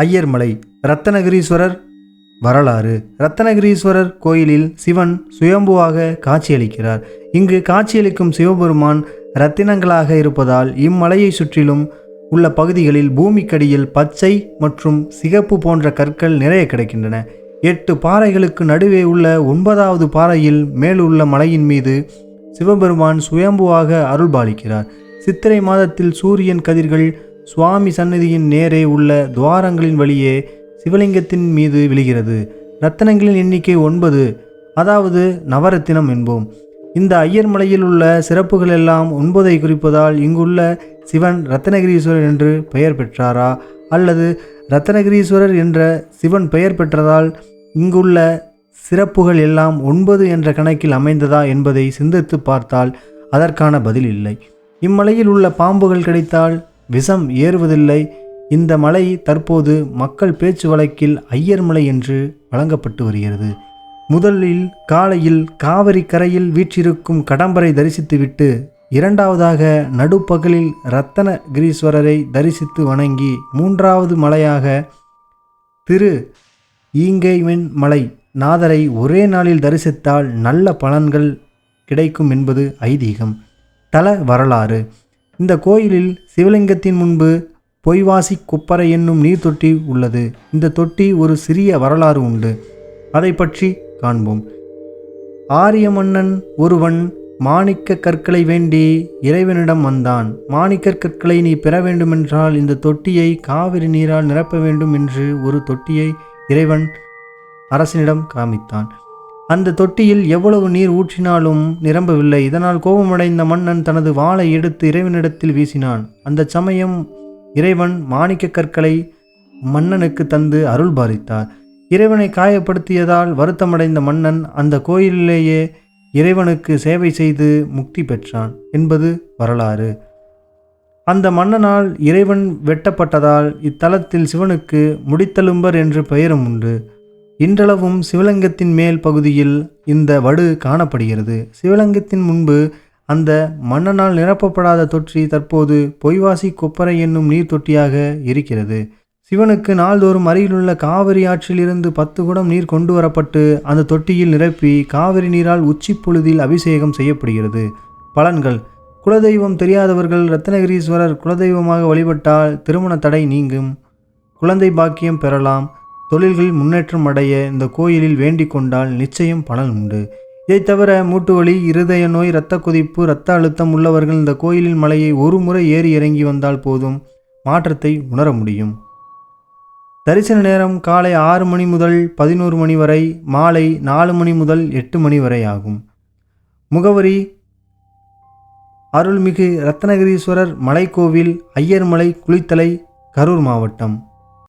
ஐயர்மலை ரத்தனகிரீஸ்வரர் வரலாறு. ரத்தனகிரீஸ்வரர் கோயிலில் சிவன் சுயம்புவாக காட்சியளிக்கிறார். இங்கு காட்சியளிக்கும் சிவபெருமான் ரத்தினங்களாக இருப்பதால் இம்மலையை சுற்றிலும் உள்ள பகுதிகளில் பூமிக்கடியில் பச்சை மற்றும் சிகப்பு போன்ற கற்கள் நிறைய கிடைக்கின்றன. எட்டு பாறைகளுக்கு நடுவே உள்ள ஒன்பதாவது பாறையில் மேலுள்ள மலையின் மீது சிவபெருமான் சுயம்புவாக அருள்பாலிக்கிறார். சித்திரை மாதத்தில் சூரியன் கதிர்கள் சுவாமி சந்நிதியின் நேரே உள்ள துவாரங்களின் வழியே சிவலிங்கத்தின் மீது விழுகிறது. ரத்தனங்களின் எண்ணிக்கை ஒன்பது. அதாவது நவரத்தினம் என்போம். இந்த ஐயர் மலையில் உள்ள சிறப்புகள் எல்லாம் ஒன்பதை குறிப்பதால் இங்குள்ள சிவன் ரத்னகிரீஸ்வரர் என்று பெயர் பெற்றாரா? அல்லது ரத்னகிரீஸ்வரர் என்ற சிவன் பெயர் பெற்றதால் இங்குள்ள சிறப்புகள் எல்லாம் ஒன்பது என்ற கணக்கில் அமைந்ததா என்பதை சிந்தித்து பார்த்தால் அதற்கான பதில் இல்லை. இம்மலையில் உள்ள பாம்புகள் கிடைத்தால் விஷம் ஏறுவதில்லை. இந்த மலை தற்போது மக்கள் பேச்சு வழக்கில் ஐயர் மலை என்று வழங்கப்பட்டு வருகிறது. முதலில் காலையில் காவிரி கரையில் வீற்றிருக்கும் கடம்பரை தரிசித்துவிட்டு இரண்டாவதாக நடுப்பகலில் ரத்தனகிரீஸ்வரரை தரிசித்து வணங்கி மூன்றாவது மலையாக திரு ஈங்கைமென் மலை நாதரை ஒரே நாளில் தரிசித்தால் நல்ல பலன்கள் கிடைக்கும் என்பது ஐதீகம். தல வரலாறு. இந்த கோயிலில் சிவலிங்கத்தின் முன்பு பொய்வாசி குப்பரை என்னும் நீர் தொட்டி உள்ளது. இந்த தொட்டி ஒரு சிறிய வரலாறு உண்டு. அதை பற்றி காண்போம். ஆரிய மன்னன் ஒருவன் மாணிக்க கற்களை வேண்டி இறைவனிடம் வந்தான். மாணிக்க கற்களை நீ பெற வேண்டுமென்றால் இந்த தொட்டியை காவிரி நீரால் நிரப்ப வேண்டும் என்று ஒரு தொட்டியை இறைவன் அரசனிடம் காமித்தான். அந்த தொட்டியில் எவ்வளவு நீர் ஊற்றினாலும் நிரம்பவில்லை. இதனால் கோபமடைந்த மன்னன் தனது வாளை எடுத்து இறைவனிடத்தில் வீசினான். அந்த சமயம் இறைவன் மாணிக்க கற்களை மன்னனுக்கு தந்து அருள் பாதித்தார் இறைவனை காயப்படுத்தியதால் வருத்தமடைந்த மன்னன் அந்த கோயிலிலேயே இறைவனுக்கு சேவை செய்து முக்தி பெற்றான் என்பது வரலாறு. அந்த மன்னனால் இறைவன் வெட்டப்பட்டதால் இத்தலத்தில் சிவனுக்கு முடித்தலும்பர் என்று பெயரும் உண்டு. இன்றளவும் சிவலிங்கத்தின் மேல் பகுதியில் இந்த வடு காணப்படுகிறது. சிவலிங்கத்தின் முன்பு அந்த மன்னனால் நிரப்பப்படாத தொட்டி தற்போது பொய்வாசி கொப்பரை என்னும் நீர் தொட்டியாக இருக்கிறது. சிவனுக்கு நாள்தோறும் அருகிலுள்ள காவிரி ஆற்றிலிருந்து பத்து குடம் நீர் கொண்டு வரப்பட்டு அந்த தொட்டியில் நிரப்பி காவிரி நீரால் உச்சி பொழுதில் அபிஷேகம் செய்யப்படுகிறது. பலன்கள். குலதெய்வம் தெரியாதவர்கள் ரத்னகிரீஸ்வரர் குலதெய்வமாக வழிபட்டால் திருமண தடை நீங்கும். குழந்தை பாக்கியம் பெறலாம். தொழில்கள் முன்னேற்றம் அடைய இந்த கோயிலில் வேண்டிக் கொண்டால் நிச்சயம் பலன் உண்டு. இதைத் தவிர மூட்டுவலி இருதய நோய் இரத்த கொதிப்பு இரத்த அழுத்தம் உள்ளவர்கள் இந்த கோயிலின் மலையை ஒரு முறை ஏறி இறங்கி வந்தால் போதும் மாற்றத்தை உணர முடியும். தரிசன நேரம் காலை ஆறு மணி முதல் பதினோரு மணி வரை மாலை நாலு மணி முதல் எட்டு மணி வரை ஆகும். முகவரி அருள்மிகு ரத்னகிரீஸ்வரர் மலைக்கோவில் ஐயர்மலை குளித்தலை கரூர் மாவட்டம்.